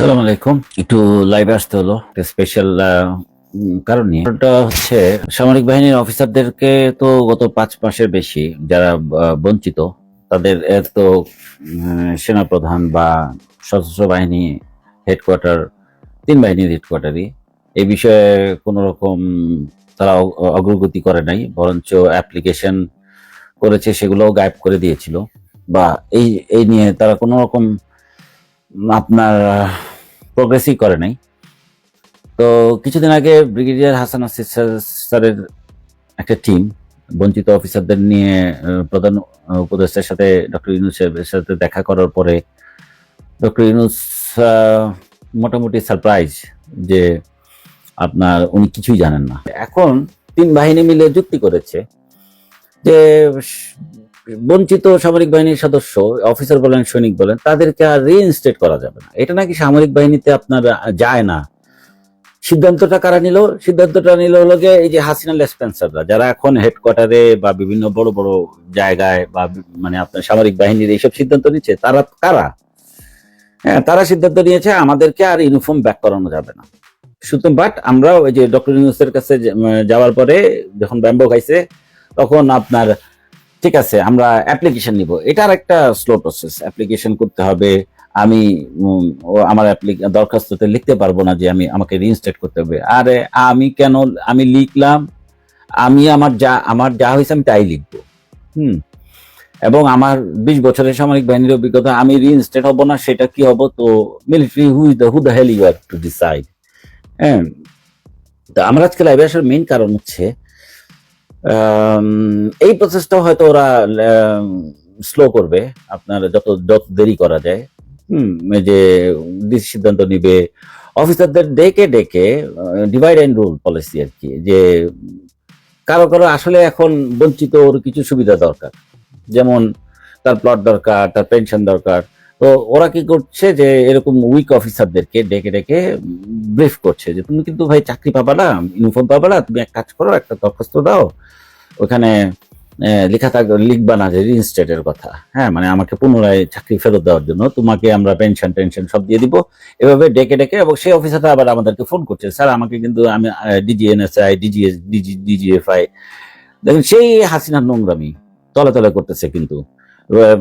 সালাম আলাইকুম। একটু লাইভে আসতে হলো স্পেশাল কারণ কারণটা হচ্ছে, সামরিক বাহিনীর অফিসারদেরকে তো গত পাঁচ মাসের বেশি, যারা বঞ্চিত, তাদের তো সেনাপ্রধান বা সশস্ত্র বাহিনী হেডকোয়ার্টার তিন বাহিনীর হেডকোয়ার্টারই এই বিষয়ে কোনো রকম তারা অগ্রগতি করে নাই, বরঞ্চ অ্যাপ্লিকেশন করেছে, সেগুলোও গায়েব করে দিয়েছিল। বা এই এই নিয়ে তারা কোনো রকম আপনার প্রোগ্রেসই করে নাই। তো কিছুদিন আগে ব্রিগেডিয়ার হাসান আসিফ স্যারের একটা টিম বঞ্চিত অফিসারদের নিয়ে প্রধান উপদেষ্টার সাথে ডক্টর ইউনুস সাহেবের সাথে দেখা করার পরে ডক্টর ইউনুস মোটামুটি সারপ্রাইজ যে আপনার উনি কিছুই জানেন না। এখন তিন বাহিনী মিলে যুক্তি করেছে যে বঞ্চিত সামরিক বাহিনীর সদস্য অফিসার বলেন, সৈনিক বলেন, তাদেরকে আর রিইনস্টেট করা যাবে না। এটা নাকি সামরিক বাহিনীতে আপনার যায় না। সিদ্ধান্তটা কারা নিল? সিদ্ধান্তটা নিল হলো যে এই যে হাসিনা লেসপেন্সাররা, যারা এখন হেডকোয়ার্টারে বা বিভিন্ন বড় বড় জায়গায় বা মানে আপনার সামরিক বাহিনীর এইসব সিদ্ধান্ত নিচ্ছে, তারা কারা? হ্যাঁ তারা সিদ্ধান্ত নিয়েছে আমাদেরকে আর ইউনিফর্ম ব্যাক করানো যাবে না। সুতরাং বাট আমরা ওই যে ডক্টর ইউনুসের কাছে যাওয়ার পরে যখন ব্যাম্বো খাইছে, তখন আপনার ঠিক আছে, আমরা অ্যাপ্লিকেশন নিব। এটার একটা স্লো প্রসেস অ্যাপ্লিকেশন করতে হবে। আমি আমার দরখাস্ততে লিখতে পারব না যে আমি, আমাকে রিইনস্টেট করতে হবে। আরে, আমি কেন, আমি লিখলাম, আমি আমার যা আমার যা হয়েছে আমি তাই লিখব। হুম। এবং আমার বিশ বছরের সামরিক বাহিনীর অভিজ্ঞতা, আমি রিইনস্টেট হব না, সেটা কি হব? তো military who is the who the hell you are to decide হ্যাঁ। তো আমার আজকে লাইভে আসার মেইন কারণ হচ্ছে এই প্রসেসটা হয়তো ওরা স্লো করবে, আপনার যত যত দেরি করা যায়। হুম যে সিদ্ধান্ত নিবে। অফিসারদের ডেকে ডেকে ডিভাইড অ্যান্ড রুল পলিসি আর কি, যে কারও কারও আসলে এখন বঞ্চিত ওর কিছু সুবিধা দরকার। যেমন তার প্লট দরকার, তার পেনশন দরকার। তো ওরা কি করছে যে এরকম উইক অফিসারদেরকে ডেকে ডেকে ব্রিফ করছে যে, তুমি কিন্তু ভাই চাকরি পাবা না ইউনিফর্ম পাবা না, তুমি এক কাজ করো, একটা দরখাস্ত দাও, ওখানে লেখা থাকবে লিখবা না যে রিইনস্টেটের কথা। হ্যাঁ মানে আমাকে পুনরায় চাকরি ফেরত দেওয়ার জন্য, তোমাকে আমরা পেনশন টেনশন সব দিয়ে দিব। এভাবে ডেকে ডেকে এবং সেই অফিসারটা আবার আমাদেরকে ফোন করছে, স্যার, আমাকে কিন্তু আমি ডিজিএনএসআই ডিজিএস ডিজি ডিজিএফআই দেখেন, সেই হাসিনার নোংরামি তলে তলে করতেছে কিন্তু।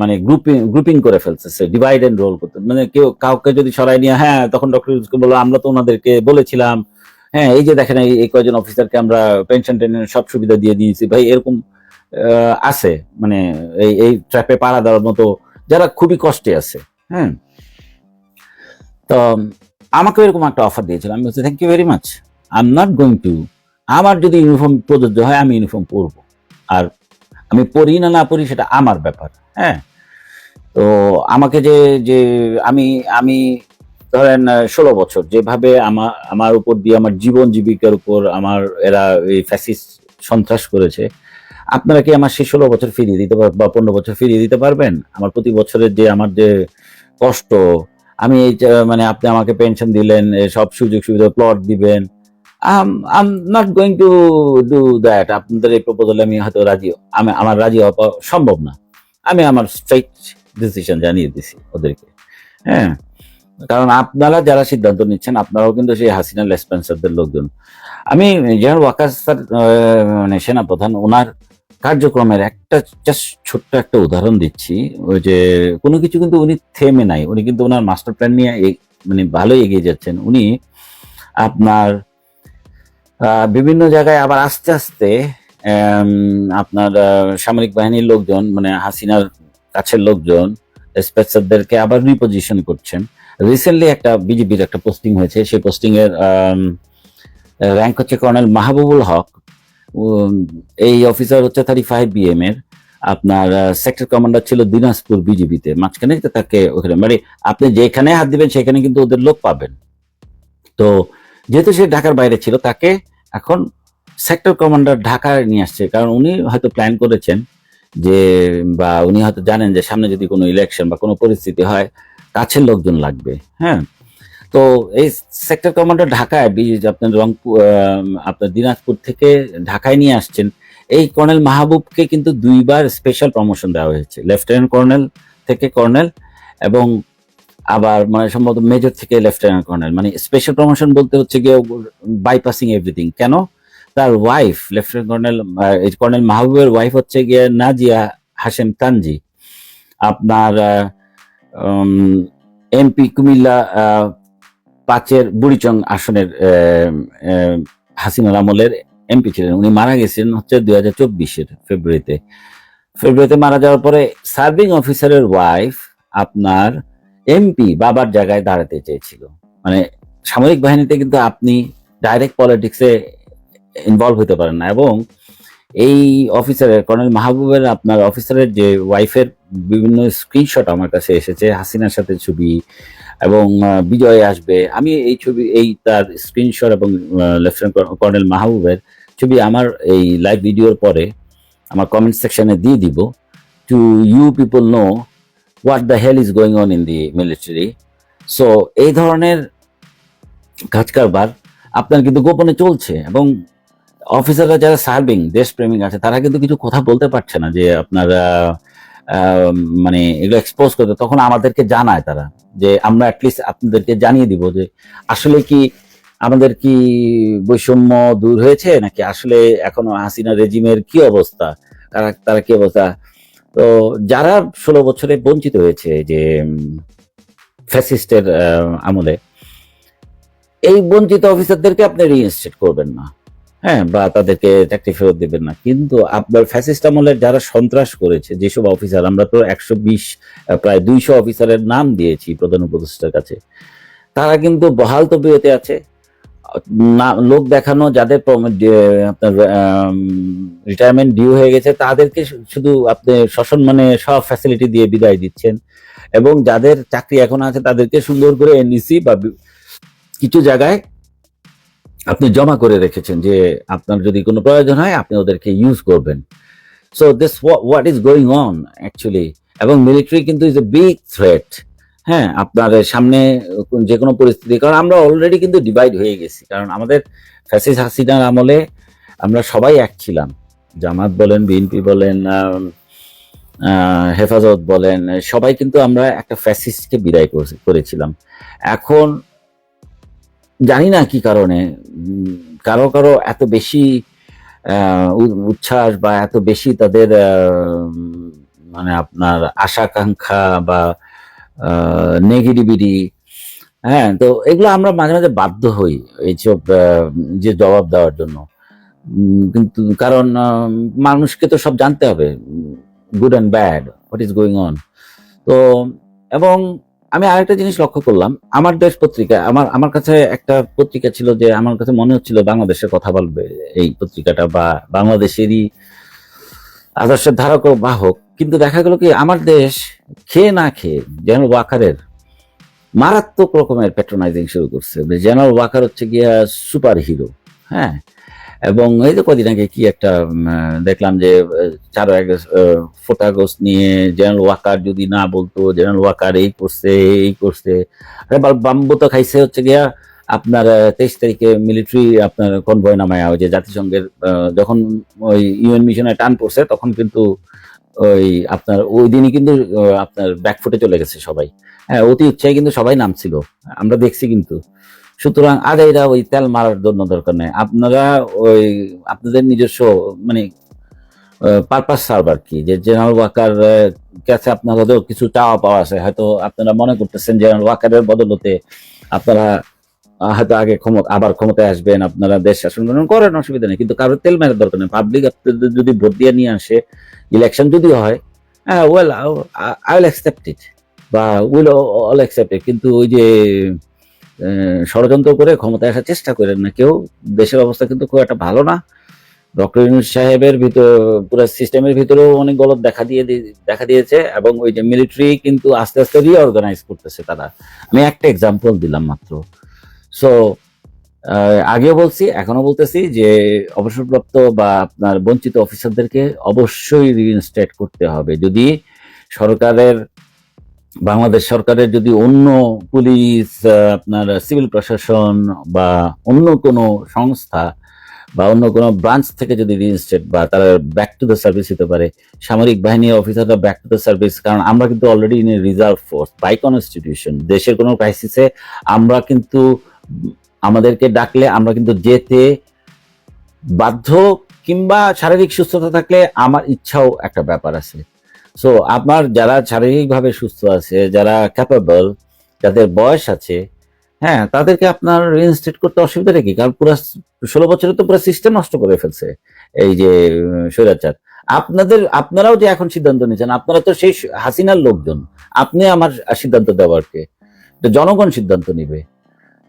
মানে গ্রুপিং গ্রুপিং করে ফেলতেছে ডিভাইড এন্ড রোল করতে। মানে কেউ কাউকে যদি সরাই নিয়ে হ্যাঁ তখন ডক্টর ইউনুসকে বলল আমরা তো ওনাদেরকে বলেছিলাম হ্যাঁ এই যে দেখেন, এই কয়জন অফিসারকে আমরা পেনশন টেনশন সব সুবিধা দিয়ে দিয়েছি। ভাই, এরকম আছে মানে এই এই ট্র্যাপে পাড়া দেওয়ার মতো, যারা খুবই কষ্টে আছে হ্যাঁ। তো আমাকে এরকম একটা অফার দিয়েছিল। আমি বলছি thank you very much I am not going to আমার যদি ইউনিফর্ম প্রযোজ্য হয়, আমি ইউনিফর্ম পরবো। আর আমি পড়ি না না পড়ি সেটা আমার ব্যাপার হ্যাঁ? তো আমাকে যে যে আমি আমি ধরেন ষোলো বছর যেভাবে আমার আমার উপর দিয়ে আমার জীবন জীবিকার উপর আমার এরা এই ফ্যাসিস সন্ত্রাস করেছে, আপনারা কি আমার সেই ষোলো বছর ফিরিয়ে দিতে পার, বা পনেরো বছর ফিরিয়ে দিতে পারবেন? আমার প্রতি বছরের যে আমার যে কষ্ট, আমি এই মানে আপনি আমাকে পেনশন দিলেন সব সুযোগ সুবিধা প্লট দিবেন I'm I'm not going to do that আপনাদের এই প্রপোজালে আমি হয়তো রাজি, আমি, আমার রাজি হওয়া সম্ভব না। আমি আমার স্ট্রেট ডিসিশন জানিয়ে দিছি ওদেরকে। হ্যাঁ কারণ আপনারা যারা সিদ্ধান্ত নিচ্ছেন, আপনারাও কিন্তু সেই হাসিনা লেসপেন্সারদের লোকজন। আমি জেনারেল ওয়াকার স্যার মানে সেনাপ্রধান, ওনার কার্যক্রমের একটা ছোট্ট একটা উদাহরণ দিচ্ছি। ওই যে, কোনো কিছু কিন্তু উনি থেমে নাই। উনি কিন্তু ওনার মাস্টার প্ল্যান নিয়ে মানে ভালোই এগিয়ে যাচ্ছেন। উনি আপনার বিভিন্ন জায়গায় আবার আস্তে আস্তে আপনার সামরিক বাহিনীর লোকজন মানে হাসিনার কাছের লোকজন স্পেসারদেরকে আবার রিপোজিশন করছেন। রিসেন্টলি একটা বিজেপির একটা পোস্টিং হয়েছে, সেই পোস্টিং এর র্যাঙ্ক হচ্ছে কর্নেল মাহবুবুল হক। এই অফিসার হচ্ছে থার্টি ফাইভ বিএম এর। আপনার সেক্টর কমান্ডার ছিল দিনাজপুর বিজেপিতে। মাঝখানে তাকে ওখানে মানে আপনি যেখানে হাত দিবেন, সেখানে কিন্তু ওদের লোক পাবেন। তো যেহেতু সে ঢাকার বাইরে ছিল, তাকে এখন সেক্টর কমান্ডার ঢাকায় নিয়ে আসছে। কারণ উনি হয়তো প্ল্যান করেছেন যে, বা উনি হয়তো জানেন যে সামনে যদি কোনো ইলেকশন বা কোনো পরিস্থিতি হয়, কাছের লোকজন লাগবে। হ্যাঁ? তো এই সেক্টর কমান্ডার ঢাকায় আপনার রংপুর আপনার দিনাজপুর থেকে ঢাকায় নিয়ে আসছেন। এই কর্নেল মাহবুবকে কিন্তু দুইবার স্পেশাল প্রমোশন দেওয়া হয়েছে। লেফটেন্যান্ট কর্নেল থেকে কর্নেল এবং আবার মানে সম্ভবত মেজর থেকে লেফটেন্যান্ট কর্নেল মানে স্পেশাল প্রমোশন বলতে হচ্ছে গিয়ে বাইপাসিং এভরিথিং কেন? তার ওয়াইফ লেফটেন্যান্ট কর্নেল কর্নেল মাহবুবের ওয়াইফ হচ্ছে গিয়ে নাজিয়া হাশেম তানজি। আপনার এমপি কুমিল্লা পাঁচের বুড়িচং আসনের আহ, আমলের এমপি ছিলেন। উনি মারা গেছেন হচ্ছে দুই হাজার চব্বিশের ফেব্রুয়ারিতে। ফেব্রুয়ারিতে মারা যাওয়ার পরে সার্ভিং অফিসারের ওয়াইফ আপনার এমপি বাবার জায়গায় দাঁড়াতে চেয়েছিল। মানে সামরিক বাহিনীতে কিন্তু আপনি ডাইরেক্ট পলিটিক্সে ইনভলভ হতে পারেন না এবং এই অফিসারের কর্নেল মাহবুবের আপনার অফিসারের যে ওয়াইফের বিভিন্ন স্ক্রিনশট আমার কাছে এসেছে, হাসিনার সাথে ছবি এবং বিজয় আসবে। আমি এই ছবি, এই তার স্ক্রিনশট এবং লেফটেন্যান্ট কর্নেল মাহবুবের ছবি আমার এই লাইভ ভিডিওর পরে আমার কমেন্ট সেকশনে দিয়ে দিব। To you people know what the hell is going on in the military so এই ধরনের কাজ কারবার আপনার কিন্তু গোপনে চলছে এবং অফিসাররা যারা সার্ভিং দেশপ্রেমিক আছে, তারা কিন্তু কিছু কথা বলতে পারছে না যে আপনার মানে এগুলো এক্সপোজ করতে, তখন আমাদেরকে জানায় তারা যে আমরা অ্যাটলিস্ট আপনাদেরকে জানিয়ে দিব যে আসলে কি আমাদের কি বৈষম্য দূর হয়েছে, নাকি আসলে এখনও হাসিনা রেজিমের কি অবস্থা? তারা তারা কি অবস্থা? তো যারা ষোলো বছরে বঞ্চিত হয়েছে যে ফ্যাসিস্টের আমলে, এই বঞ্চিত অফিসারদেরকে আপনি রিইনস্টেট করবেন না। হ্যাঁ বা তাদেরকে চাকরি ফেরত দেবেন না। কিন্তু আপনার ফ্যাসিস্ট আমলের যারা সন্ত্রাস করেছে, যেসব অফিসার আমরা তো একশো বিশ প্রায় দুইশো অফিসারের নাম দিয়েছি প্রধান উপদেষ্টার কাছে, তারা কিন্তু বহাল তবিয়তে আছে। না, লোক দেখানো যাদের আপনার রিটায়ারমেন্ট ডিউ হয়ে গেছে, তাদেরকে শুধু আপনি সসম্মানে সব ফ্যাসিলিটি দিয়ে বিদায় দিচ্ছেন। এবং যাদের চাকরি এখন আছে, তাদেরকে সুন্দর করে এনডিসি বা কিছু জায়গায় আপনি জমা করে রেখেছেন যে, আপনার যদি কোনো প্রয়োজন হয়, আপনি ওদেরকে ইউজ করবেন। So this what is going on actually এবং মিলিটারি কিন্তু ইজ এ বিগ থ্রেট হ্যাঁ আপনার সামনে যে কোনো পরিস্থিতি, কারণ আমরা অলরেডি কিন্তু ডিভাইড হয়ে গেছি। কারণ আমাদের ফ্যাসিস হাসিনার আমলে আমরা সবাই এক ছিলাম। জামাত বলেন, বিএনপি বলেন হেফাজত বলেন, সবাই কিন্তু আমরা একটা ফ্যাসিস্টকে বিদায় করে- করেছিলাম। এখন জানি না কি কারণে কারও কারও এত বেশি উচ্ছ্বাস বা এত বেশি তাদের মানে আপনার আশা আকাঙ্ক্ষা বা নেগেটিভিটি হ্যাঁ তো এগুলো আমরা মাঝে মাঝে বাধ্য হই এইসব যে জবাব দেওয়ার জন্য। কিন্তু কারণ মানুষকে তো সব জানতে হবে good and bad what is going on তো, এবং আমি আরেকটা জিনিস লক্ষ্য করলাম, আমার দেশ পত্রিকা, আমার আমার কাছে একটা পত্রিকা ছিল যে আমার কাছে মনে হচ্ছিল বাংলাদেশের কথা বলবে, এই পত্রিকাটা বা বাংলাদেশেরই আদর্শের ধারক ও বাহক কিন্তু দেখা গেল কি, আমার দেশ খেয়ে না খেয়ে জেনারেল ওয়াকারের মারাত্মক রকমের প্যাট্রোনাইজিং শুরু করছে। জেনারেল ওয়াকার হচ্ছে গিয়া সুপার হিরো হ্যাঁ? এবং এই যে কদিন আগে কি একটা দেখলাম যে, চার ফোর্থ আগস্ট নিয়ে জেনারেল ওয়াকার যদি না বলতো জেনারেল ওয়াকার এই করছে এই করছে। বাম্বু তো খাইছে হচ্ছে গিয়া আপনার তেইশ তারিখে মিলিটারি আপনার কনভয় নামায় ওই যে জাতিসংঘের যখন ওই ইউএন মিশনে টান পড়ছে, তখন কিন্তু ওই আপনার, ওই দিনই কিন্তু আপনার ব্যাকফুটে চলে গেছে সবাই। হ্যাঁ অতি উৎসাহী কিন্তু সবাই নামছিল। আমরা দেখছি কিন্তু। সুতরাং আর এরা ওই তেল মারার জন্য দরকার নেই। আপনারা ওই আপনাদের নিজস্ব মানে পারপাস সার্ভ আর কি। যে জেনারেল ওয়াকার কাছে আপনাদের কিছু চাওয়া পাওয়া আছে। হয়তো আপনারা মনে করতেছেন জেনারেল ওয়াকারের বদলতে আপনারা হয়তো আগে ক্ষমতা, আবার ক্ষমতায় আসবেন, আপনারা দেশ শাসন করেন করেন, অসুবিধা নেই। কিন্তু কারোর তেল মেরার দরকার নেই। পাবলিক আপনাদের যদি ভোট দিয়ে নিয়ে আসে ইলেকশন যদি হয় হ্যাঁ well I will accept it বা উইল অল অ্যাকসেপ্ট কিন্তু ওই যে ষড়যন্ত্র করে ক্ষমতায় আসার চেষ্টা করেন না কেউ, দেশের অবস্থা কিন্তু খুব একটা ভালো না। ডক্টর ইউনুস সাহেবের ভিতর, পুরো সিস্টেমের ভিতরেও অনেক গলত দেখা দিয়ে দেখা দিয়েছে এবং ওই যে মিলিটারি কিন্তু আস্তে আস্তে রিঅর্গানাইজ করতেছে তারা। আমি একটা এক্সাম্পল দিলাম মাত্র। সো আগেও বলছি এখনও বলতেছি যে অবসরপ্রাপ্ত বা আপনার বঞ্চিত অফিসারদেরকে অবশ্যই রিইনস্টেট করতে হবে। যদি সরকারের, বাংলাদেশ সরকারের যদি অন্য পুলিশ আপনার সিভিল প্রশাসন বা অন্য কোনো সংস্থা বা অন্য কোনো ব্রাঞ্চ থেকে যদি রিইনস্টেট বা তারা ব্যাক টু দ্য সার্ভিস হতে পারে, সামরিক বাহিনীর অফিসাররা ব্যাক টু দ্য সার্ভিস কারণ আমরা কিন্তু already in a reserve force by constitution দেশের কোনো ক্রাইসিসে আমরা কিন্তু আমাদেরকে ডাকলে আমরা কিন্তু যেতে বাধ্য কিংবা শারীরিক সুস্থতা থাকলে আমার ইচ্ছাও একটা ব্যাপার আছে। সো আপনার যারা শারীরিকভাবে সুস্থ আছে, যারা ক্যাপেবল যাদের বয়স আছে হ্যাঁ তাদেরকে আপনার রিইনস্টেট করতে অসুবিধা কি? কারণ পুরো ষোলো বছরে তো পুরো সিস্টেম নষ্ট করে ফেলছে এই যে স্বৈরাচার। আপনাদের, আপনারাও যে এখন সিদ্ধান্ত নিচ্ছেন আপনারা তো সেই হাসিনার লোকজন। আপনি আমার সিদ্ধান্ত দেওয়ার কে জনগণ সিদ্ধান্ত নিবে।